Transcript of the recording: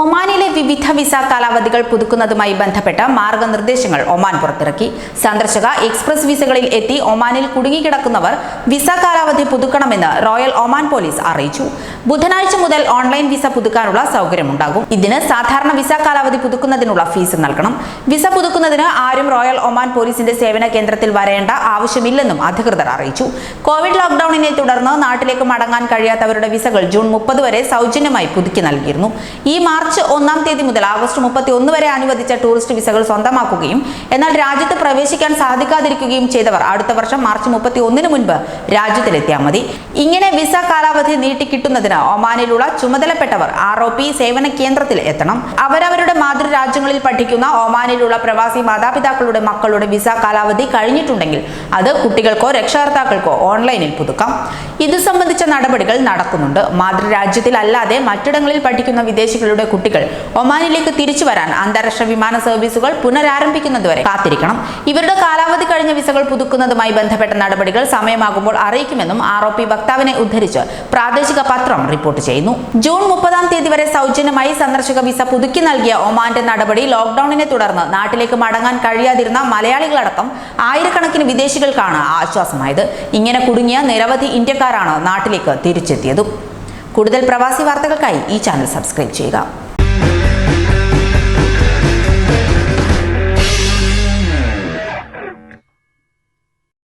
ഒമാനിലെ വിവിധ വിസ കാലാവധികൾ പുതുക്കുന്നതുമായി ബന്ധപ്പെട്ട മാർഗനിർദ്ദേശങ്ങൾ ഒമാൻ പുറത്തിറക്കി. സന്ദർശക എക്സ്പ്രസ് വിസകളിൽ എത്തി ഒമാനിൽ കുടുങ്ങിക്കിടക്കുന്നവർ വിസ കാലാവധി പുതുക്കണമെന്ന് റോയൽ ഒമാൻ പോലീസ് അറിയിച്ചു. ബുധനാഴ്ച മുതൽ ഓൺലൈൻ വിസ പുതുക്കാനുള്ള സൗകര്യമുണ്ടാകും. ഇതിന് സാധാരണ വിസ കാലാവധി പുതുക്കുന്നതിനുള്ള ഫീസ് നൽകണം. വിസ പുതുക്കുന്നതിന് ആരും റോയൽ ഒമാൻ പോലീസിന്റെ സേവന കേന്ദ്രത്തിൽ വരേണ്ട ആവശ്യമില്ലെന്നും അധികൃതർ അറിയിച്ചു. കോവിഡ് ലോക്ഡൌണിനെ തുടർന്ന് നാട്ടിലേക്ക് മടങ്ങാൻ കഴിയാത്തവരുടെ വിസകൾ ജൂൺ മുപ്പത് വരെ സൗജന്യമായി പുതുക്കി നൽകിയിരുന്നു. ഈ ഒന്നാം തീയതി മുതൽ ആഗസ്റ്റ് മുപ്പത്തി ഒന്ന് വരെ അനുവദിച്ച ടൂറിസ്റ്റ് വിസകൾ സ്വന്തമാക്കുകയും എന്നാൽ രാജ്യത്ത് പ്രവേശിക്കാൻ സാധിക്കാതിരിക്കുകയും ചെയ്തവർ അടുത്ത വർഷം മാർച്ച് മുപ്പത്തി ഒന്നിന് മുൻപ് രാജ്യത്തിലെത്തിയാൽ മതി. ഇങ്ങനെ വിസ കാലാവധി നീട്ടിക്കിട്ടുന്നതിന് ഒമാനിലുള്ള ചുമതലപ്പെട്ടവർ ആർ ഒ പി സേവന കേന്ദ്രത്തിൽ എത്തണം. അവരവരുടെ മാതൃരാജ്യങ്ങളിൽ പഠിക്കുന്ന ഒമാനിലുള്ള പ്രവാസി മാതാപിതാക്കളുടെ മക്കളുടെ വിസ കാലാവധി കഴിഞ്ഞിട്ടുണ്ടെങ്കിൽ അത് കുട്ടികൾക്കോ രക്ഷകർത്താക്കൾക്കോ ഓൺലൈനിൽ പുതുക്കാം. ഇത് സംബന്ധിച്ച നടപടികൾ നടക്കുന്നുണ്ട്. മാതൃരാജ്യത്തിൽ അല്ലാതെ മറ്റിടങ്ങളിൽ പഠിക്കുന്ന വിദേശികളുടെ കുട്ടികൾ ഒമാനിലേക്ക് തിരിച്ചു വരാൻ അന്താരാഷ്ട്ര വിമാന സർവീസുകൾ പുനരാരംഭിക്കുന്നതുവരെ കാത്തിരിക്കണം. ഇവരുടെ കാലാവധി കഴിഞ്ഞ വിസകൾ പുതുക്കുന്നതുമായി ബന്ധപ്പെട്ട നടപടികൾ സമയമാകുമ്പോൾ അറിയിക്കുമെന്നും ആർ വക്താവിനെ ഉദ്ധരിച്ച് പ്രാദേശിക പത്രം റിപ്പോർട്ട് ചെയ്യുന്നു. ജൂൺ മുപ്പതാം തീയതി വരെ സൗജന്യമായി സന്ദർശക വിസ പുതുക്കി നൽകിയ ഒമാന്റെ നടപടി ലോക്ഡൌണിനെ തുടർന്ന് നാട്ടിലേക്ക് മടങ്ങാൻ കഴിയാതിരുന്ന മലയാളികളടക്കം ആയിരക്കണക്കിന് വിദേശികൾക്കാണ് ആശ്വാസമായത്. ഇങ്ങനെ കുടുങ്ങിയ നിരവധി ഇന്ത്യക്കാരാണ് നാട്ടിലേക്ക് തിരിച്ചെത്തിയതും. കൂടുതൽ പ്രവാസി വാർത്തകൾക്കായി ഈ ചാനൽ സബ്സ്ക്രൈബ് ചെയ്യുക.